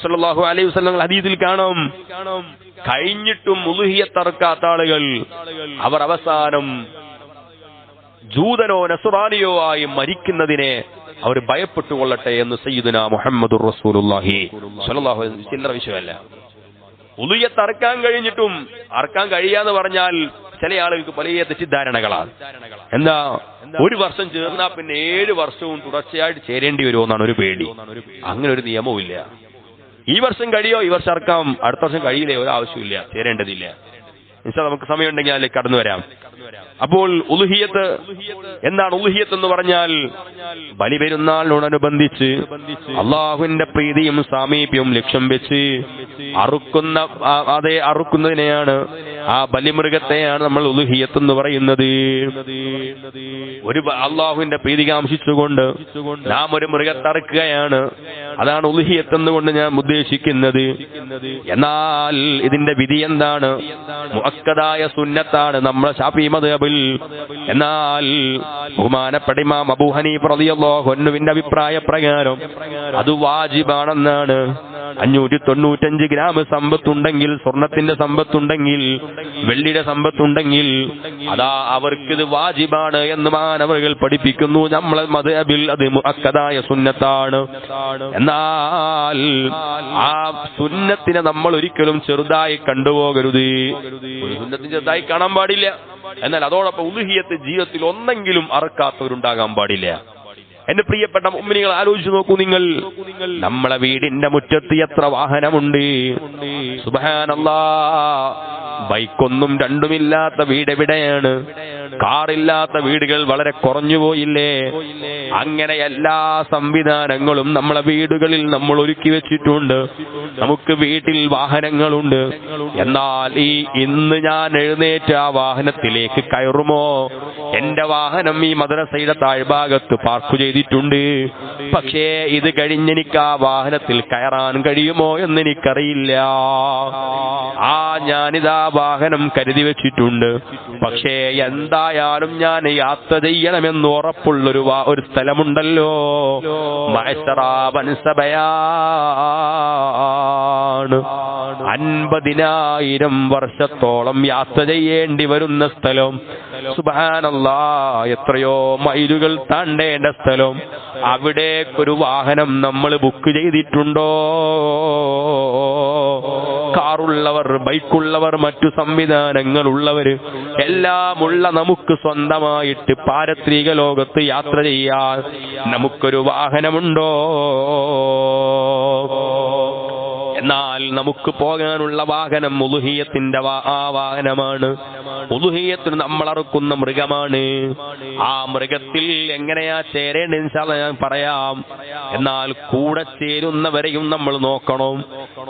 നബി സല്ലല്ലാഹു അലൈഹി വസ്ലങ്ങൾ ഹദീസിൽ കാണും. കഴിഞ്ഞിട്ടും ഉലുഹിയത്തറക്കാത്ത ആളുകൾ. അവർ അവസാനം ജൂതനോ നസുറാനിയോ ആയി മരിക്കുന്നതിനെ അവർ ഭയപ്പെട്ടുകൊള്ളട്ടെ എന്ന് സയ്യിദുന മുഹമ്മദ് റസൂലുള്ളാഹി. സ്വല്ലല്ലാഹു അലൈഹി ചില്ലറ വിഷയമല്ല. ഉലുയത്ത് അറക്കാൻ കഴിഞ്ഞിട്ടും അറക്കാൻ കഴിയാന്ന് പറഞ്ഞാൽ ചില ആളുകൾക്ക് വലിയ തെറ്റിദ്ധാരണകളാണ്. എന്താ? ഒരു വർഷം ചേർന്നാ പിന്നെ ഏഴ് വർഷവും തുടർച്ചയായിട്ട് ചേരേണ്ടി വരുമോ എന്നാണ് ഒരു പേടി. അങ്ങനെ ഒരു നിയമവും ഇല്ല ഈ വർഷം കഴിയോ? ഈ വർഷം ഇറക്കാം അടുത്ത വർഷം കഴിയില്ലേ? ഒരു ആവശ്യമില്ല ചേരേണ്ടതില്ല. ഇൻഷാ നമുക്ക് സമയമുണ്ടെങ്കിൽ അതിലേക്ക് കടന്നു വരാം. അപ്പോൾ ഉലുഹിയത്ത് എന്താണ് ഉലുഹിയത്ത് എന്ന് പറഞ്ഞാൽ ബലി പെരുന്നാളിനോടനുബന്ധിച്ച് അള്ളാഹുവിന്റെ പ്രീതിയും സാമീപ്യവും ലക്ഷ്യം വെച്ച് അറുക്കുന്ന അതെ അറുക്കുന്നതിനെയാണ് ആ ബലിമൃഗത്തെയാണ് നമ്മൾ ഉലുഹിയത്ത് എന്ന് പറയുന്നത്. ഒരു അള്ളാഹുവിന്റെ പ്രീതി നാം ഒരു മൃഗത്തെ അറുക്കുകയാണ്. അതാണ് ഉലുഹിയത്ത് എന്നുകൊണ്ട് ഞാൻ ഉദ്ദേശിക്കുന്നത്. എന്നാൽ ഇതിന്റെ വിധി എന്താണ്? മുഅക്കദായ സുന്നത്താണ് നമ്മളെ ഷാഫി മദ്ഹബിൽ എന്നാൽ ബഹുമാനപ്പെട്ട ഇമാം അബൂ ഹനീഫ് റളിയല്ലാഹു അൻഹുവിന്റെ അഭിപ്രായ പ്രകാരം അത് വാജിബാണെന്നാണ്. അഞ്ഞൂറ്റി തൊണ്ണൂറ്റഞ്ച് ഗ്രാം സമ്പത്തുണ്ടെങ്കിൽ സ്വർണത്തിന്റെ സമ്പത്തുണ്ടെങ്കിൽ വെള്ളിയുടെ സമ്പത്തുണ്ടെങ്കിൽ അതാ അവർക്കിത് വാജിബാണ് എന്ന് മാനവകൾ പഠിപ്പിക്കുന്നു. നമ്മളെ മതബിൽ അത് അക്കതായ സുന്നത്താണ്. എന്നാൽ ആ സുന്നത്തിനെ നമ്മൾ ഒരിക്കലും ചെറുതായി കണ്ടുപോകരുത്. സുന്നത്തിന് ചെറുതായി കാണാൻ പാടില്ല. എന്നാൽ അതോടൊപ്പം ഉലുഹിയത്ത് ജീവിതത്തിൽ ഒന്നെങ്കിലും അറക്കാത്തവരുണ്ടാകാൻ പാടില്ല. എന്റെ പ്രിയപ്പെട്ട മുമ്മിനികൾ ആലോചിച്ച് നോക്കൂ നിങ്ങൾ. നമ്മളെ വീടിന്റെ മുറ്റത്ത് എത്ര വാഹനമുണ്ട്? സുബഹാനല്ലാ. ബൈക്കൊന്നും രണ്ടുമില്ലാത്ത വീട് എവിടെയാണ് കാറില്ലാത്ത വീടുകൾ വളരെ കുറഞ്ഞു പോയില്ലേ? അങ്ങനെ എല്ലാ സംവിധാനങ്ങളും നമ്മളെ വീടുകളിൽ നമ്മൾ ഒരുക്കി വെച്ചിട്ടുണ്ട്. നമുക്ക് വീട്ടിൽ വാഹനങ്ങളുണ്ട്. എന്നാൽ ഈ ഇന്ന് ഞാൻ എഴുന്നേറ്റ് ആ വാഹനത്തിലേക്ക് കയറുമോ? എന്റെ വാഹനം ഈ മദ്രസയുടെ താഴ്ഭാഗത്ത് പാർക്ക് ചെയ്തിട്ടുണ്ട്. പക്ഷേ ഇത് കഴിഞ്ഞെനിക്ക് ആ വാഹനത്തിൽ കയറാൻ കഴിയുമോ എന്ന് എനിക്കറിയില്ല. ആ ഞാനിതാ വാഹനം കരുതി വെച്ചിട്ടുണ്ട്. പക്ഷേ എന്തായാലും ഞാൻ യാത്ര ചെയ്യണമെന്ന് ഉറപ്പുള്ളൊരു ഒരു സ്ഥലമുണ്ടല്ലോ. മഹസറാബൻസഭയാണ് അൻപതിനായിരം വർഷത്തോളം യാത്ര ചെയ്യേണ്ടി വരുന്ന സ്ഥലം. സുബാനല്ല എത്രയോ മൈലുകൾ താണ്ടേണ്ട സ്ഥലം. അവിടേക്കൊരു വാഹനം നമ്മൾ ബുക്ക് ചെയ്തിട്ടുണ്ടോ? കാറുള്ളവർ ബൈക്കുള്ളവർ മറ്റു സംവിധാനങ്ങളുള്ളവർ എല്ലാമുള്ള നമുക്ക് സ്വന്തമായിട്ട് പാരത്രിക ലോകത്ത് യാത്ര ചെയ്യാൻ നമുക്കൊരു വാഹനമുണ്ടോ? എന്നാൽ നമുക്ക് പോകാനുള്ള വാഹനം ഉലുഹിയത്തിന്റെ ആ വാഹനമാണ്. ഉലുഹിയത്തിന് നമ്മൾ അറുക്കുന്ന മൃഗമാണ്. ആ മൃഗത്തിൽ എങ്ങനെയാ ചേരേണ്ടത് ഞാൻ പറയാം. എന്നാൽ കൂടെ ചേരുന്നവരെയും നമ്മൾ നോക്കണം.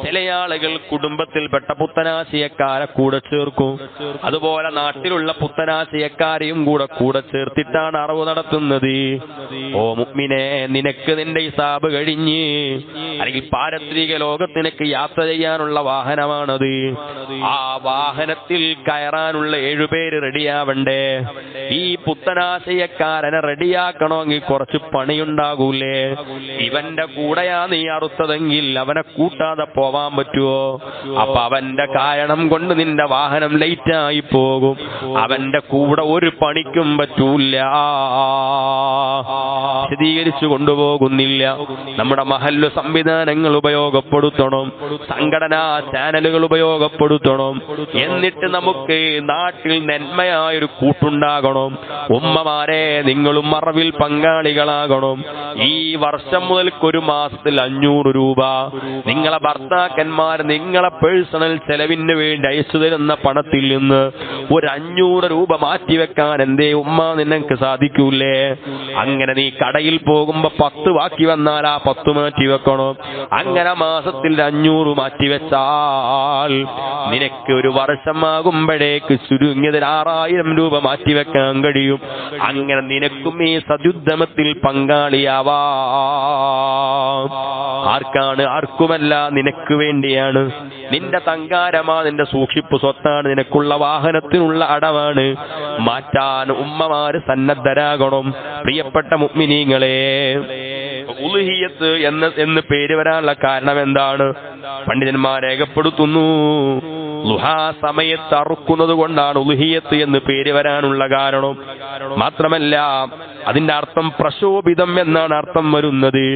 ചില ആളുകൾ കുടുംബത്തിൽപ്പെട്ട പുത്തനാശയക്കാരെ കൂടെ ചേർക്കും. അതുപോലെ നാട്ടിലുള്ള പുത്തനാശയക്കാരെയും കൂടെ കൂടെ ചേർത്തിട്ടാണ് അറിവ് നടത്തുന്നത്. ഓ മുഗ്മിനെ നിനക്ക് നിന്റെ ഹിസാബ് കഴിഞ്ഞ്. അല്ലെങ്കിൽ പാരത്രിക ലോകത്തിനക്ക് യാത്ര ചെയ്യാനുള്ള വാഹനമാണത്. ആ വാഹനത്തിൽ കയറാനുള്ള ഏഴുപേര് റെഡിയാവണ്ടേ? ഈ പുത്തനാശയക്കാരനെ റെഡിയാക്കണമെങ്കിൽ കുറച്ച് പണിയുണ്ടാകൂലേ? ഇവന്റെ കൂടെയാ നീ അറുത്തതെങ്കിൽ അവനെ കൂട്ടാതെ പോവാൻ പറ്റുമോ അപ്പൊ അവന്റെ കാരണം കൊണ്ട് നിന്റെ വാഹനം ലേറ്റ് ആയി പോകും. അവന്റെ കൂടെ ഒരു പണിക്കും പറ്റൂല. വിശദീകരിച്ചു കൊണ്ടുപോകുന്നില്ല. നമ്മുടെ മഹല്ലു സംവിധാനങ്ങൾ ഉപയോഗപ്പെടുത്തണം. സംഘടനാ ചാനലുകൾ ഉപയോഗപ്പെടുത്തണം. എന്നിട്ട് നമുക്ക് നാട്ടിൽ നന്മയായൊരു കൂട്ടുണ്ടാകണം. ഉമ്മമാരെ നിങ്ങളും മറവിൽ പങ്കാളികളാകണം. ഈ വർഷം മുതൽക്ക് ഒരു മാസത്തിൽ അഞ്ഞൂറ് രൂപ. നിങ്ങളെ ഭർത്താക്കന്മാർ നിങ്ങളെ പേഴ്സണൽ ചെലവിന് വേണ്ടി അയച്ചു തരുന്ന പണത്തിൽ നിന്ന് ഒരു അഞ്ഞൂറ് രൂപ മാറ്റിവെക്കാൻ എന്തേ ഉമ്മ നിനക്ക് സാധിക്കൂലേ? അങ്ങനെ നീ കടയിൽ പോകുമ്പോ പത്ത് ബാക്കി വന്നാൽ ആ പത്ത് മാറ്റി വെക്കണം അങ്ങനെ മാസത്തിൽ അഞ്ഞൂറ് മാറ്റി വെച്ചാൽ നിനക്ക് ഒരു വർഷമാകുമ്പോഴേക്ക് ചുരുങ്ങിയതിൽ ആറായിരം രൂപ മാറ്റിവെക്കാൻ കഴിയും. അങ്ങനെ നിനക്കും ഈ സതുദ്ധമത്തിൽ പങ്കാളിയാവാ. ആർക്കാണ്? ആർക്കുമല്ല? നിനക്ക് വേണ്ടിയാണ്. നിന്റെ തങ്കാരമാ നിന്റെ സൂക്ഷിപ്പ് സ്വത്താണ് നിനക്കുള്ള വാഹനത്തിനുള്ള അടവാണ്. മാറ്റാൻ ഉമ്മമാര് സന്നദ്ധരാകണം. പ്രിയപ്പെട്ട മുഗ്മിനീങ്ങളെ ഉലുഹിയത്ത് എന്ന് എന്ന് പേര് വരാനുള്ള കാരണം എന്താണ്? പണ്ഡിതന്മാർ രേഖപ്പെടുത്തുന്നു. ലുഹാ സമയത്ത് അറുക്കുന്നത് കൊണ്ടാണ് ഉലുഹിയത്ത് എന്ന് പേര് വരാനുള്ള കാരണം. മാത്രമല്ല അതിന്റെ അർത്ഥം പ്രശോഭിതം എന്നാണ് അർത്ഥം വരുന്നത്.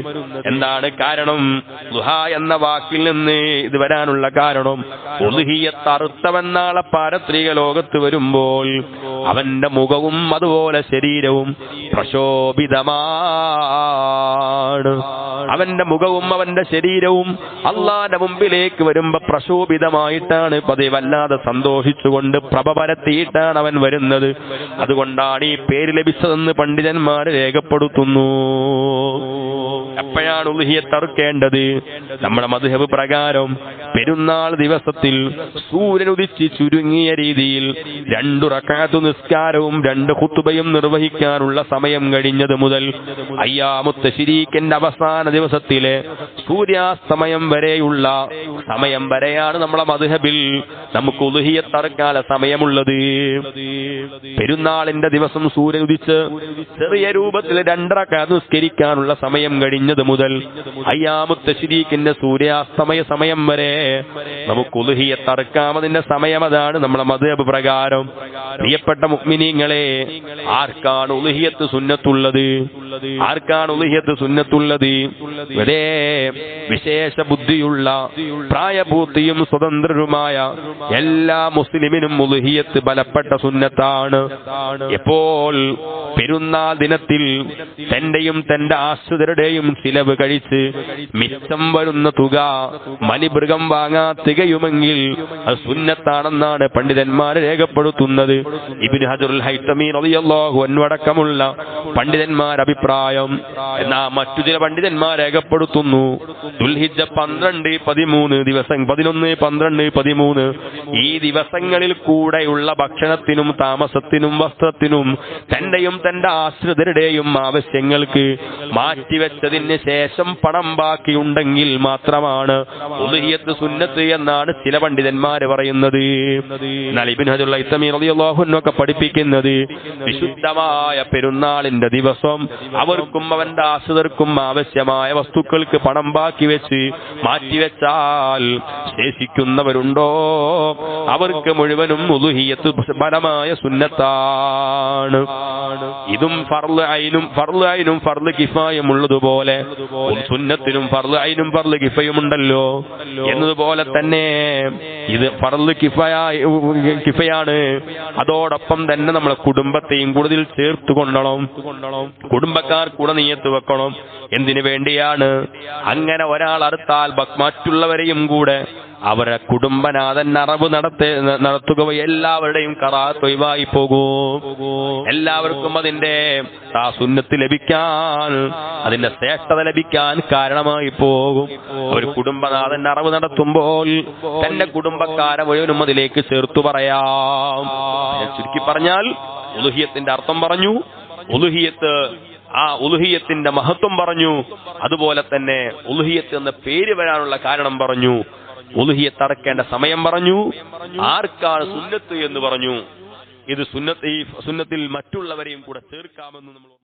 എന്താണ് കാരണം? ലുഹ എന്ന വാക്കിൽ നിന്ന് ഇത് വരാനുള്ള കാരണം. ഉലുഹിയത്ത് അറുത്തവെന്നാളെ പാരത്രിക ലോകത്ത് വരുമ്പോൾ അവന്റെ മുഖവും അതുപോലെ ശരീരവും പ്രശോഭിതമാണ്. അവന്റെ മുഖവും അവന്റെ ശരീരവും അള്ളാന്റെ മുമ്പിലേക്ക് വരുമ്പോ പ്രശോഭിതമായിട്ടാണ് പതിവല്ലാതെ സന്തോഷിച്ചുകൊണ്ട് പ്രഭ പരത്തിയിട്ടാണ് അവൻ വരുന്നത്. അതുകൊണ്ടാണ് ഈ പേര് ലഭിച്ചതെന്ന് പണ്ഡിതന്മാർ രേഖപ്പെടുത്തുന്നു. എപ്പോഴാണ് ഉൽഹിയത്തറുക്കേണ്ടത് നമ്മുടെ മധുഹബ് പ്രകാരം പെരുന്നാൾ ദിവസത്തിൽ സൂര്യൻ ഉദിച്ച് ചുരുങ്ങിയ രീതിയിൽ രണ്ടു റക്കാത്തു നിസ്കാരവും രണ്ട് കുത്തുബയും നിർവഹിക്കാനുള്ള സമയം കഴിഞ്ഞത് മുതൽ അയ്യാമുത്ത ശിരീക്കന്റെ അവസാന ദിവസത്തിലെ സൂര്യാസ്തമയം വരെയുള്ള സമയം വരെയാണ് നമ്മളെ മധുഹബിൽ നമുക്ക് ഉലുഹിയത്തറക്കാല സമയമുള്ളത്. പെരുന്നാളിന്റെ ദിവസം സൂര്യൻ ഉദിച്ച് ചെറിയ രൂപത്തിൽ രണ്ടറക്കാത്ത് നിസ്കരിക്കാനുള്ള സമയം കഴിഞ്ഞത് മുതൽ അയ്യാമുത്ത ശരീക്കിന്റെ സൂര്യാസ്തമയ സമയം വരെ നമുക്ക് ഉലുഹിയെ തറക്കാമതിന്റെ സമയം അതാണ് നമ്മളെ മതേബ് പ്രകാരം. പ്രിയപ്പെട്ട മുക്മിനീങ്ങളെ ആർക്കാണ് ഉലുഹിയത്ത് സുന്നത്തുള്ളത്? ആർക്കാണ് ഉലുഹിയത്ത് സുന്നത്തുള്ളത്? ഇതേ വിശേഷ ബുദ്ധിയുള്ള പ്രായപൂർത്തിയും സ്വതന്ത്രരുമായ എല്ലാ മുസ്ലിമിനും ഉലുഹിയത്ത് ബലപ്പെട്ട സുന്നത്താണ്. എപ്പോൾ പെരുന്നാൾ ദിനത്തിൽ തന്റെയും തന്റെ ആശ്രിതരുടെയും ചിലവ് കഴിച്ച് മിച്ചം വരുന്ന തുക മലിമൃഗം വാങ്ങാ തികയുമെങ്കിൽ അത് സുന്നത്താണെന്നാണ് പണ്ഡിതന്മാർ രേഖപ്പെടുത്തുന്നത്. ഇബിൻ ഹജറുൽ ഹൈത്തമീൻ അതിയല്ലോ ഒൻവടക്കമുള്ള അടക്കമുള്ള പണ്ഡിതന്മാർ അഭിപ്രായം എന്നാ മറ്റു ചില പണ്ഡിതന്മാർ രേഖപ്പെടുത്തുന്നു. ദുൽഹിജ പന്ത്രണ്ട് പതിമൂന്ന് ദിവസം പതിനൊന്ന് പന്ത്രണ്ട് പതിമൂന്ന്. ഈ ദിവസങ്ങളിൽ കൂടെയുള്ള ഭക്ഷണത്തിനും താമസത്തിനും വസ്ത്രത്തിനും തന്റെയും തന്റെ ആശ്രിതരുടെയും ആവശ്യങ്ങൾക്ക് മാറ്റിവെച്ചതിന് ശേഷം പണം ബാക്കിയുണ്ടെങ്കിൽ മാത്രമാണ് ഉദഹിയത്ത് സുന്നത്ത് എന്നാണ് ചില പണ്ഡിതന്മാര് പറയുന്നത്. എന്നാൽ ഇബിൻ ഹജുള്ള പഠിപ്പിക്കുന്നത് വിശുദ്ധമായ പെരുന്നാളിന്റെ ദിവസം അവർക്കും അവന്റെ ആശ്രിതർക്കും ആവശ്യമായ വസ്തുക്കൾക്ക് പണം ബാക്കി വെച്ച് മാറ്റിവെച്ചാൽ ശേഷിക്കുന്നവരുണ്ടോ? അവർക്ക് മുഴുവനും ഉലുഹിയത്ത് ഫലമായ സുന്നത്താണ്. ഇതും ഫർൾ അയിനും ഫർൾ അയിനും ഫർൾ കിഫായും ഉള്ളതുപോലെ സുന്നത്തിനും ഫർൾ അയിനും ഫർൾ കിഫയും ഉണ്ടല്ലോ എന്നതുപോലെ തന്നെ ഇത് ഫർൾ കിഫയായ കിഫയാണ്. അതോടൊപ്പം തന്നെ നമ്മളെ കുടുംബത്തെയും കൂടുതൽ ചേർത്ത് കൊണ്ടണം. കുടുംബക്കാർ കൂടെ നീയത്ത് വെക്കണം. എന്തിനു വേണ്ടിയാണ്? അങ്ങനെ ഒരാൾ അറുത്താൽ ബ- മറ്റുള്ളവരെയും കൂടെ അവരെ കുടുംബനാഥൻ അറവ് നടത്തി നടത്തുക. എല്ലാവരുടെയും കറാ തൊയ്വായി പോകും. എല്ലാവർക്കും അതിന്റെ ആ സുന്നത്ത് ലഭിക്കാൻ അതിന്റെ ശ്രേഷ്ഠത ലഭിക്കാൻ കാരണമായി പോകും. ഒരു കുടുംബനാഥൻ അറവ് നടത്തുമ്പോൾ തന്റെ കുടുംബക്കാരെ മുഴുവനും അതിലേക്ക് ചേർത്തു പറയാം. ചുരുക്കി പറഞ്ഞാൽ ഉലുഹിയത്തിന്റെ അർത്ഥം പറഞ്ഞു. ഉലുഹിയത്ത് ആ ഉലുഹിയത്തിന്റെ മഹത്വം പറഞ്ഞു. അതുപോലെ തന്നെ ഉലുഹിയത്ത് എന്ന പേര് വരാനുള്ള കാരണം പറഞ്ഞു. ഉലുഹിയത്ത് അടക്കേണ്ട സമയം പറഞ്ഞു. ആർക്കാണ് സുന്നത്ത് എന്ന് പറഞ്ഞു. ഇത് സുന്നത്ത് ഈ സുന്നത്തിൽ മറ്റുള്ളവരെയും കൂടെ തീർക്കാമെന്ന് നമ്മൾ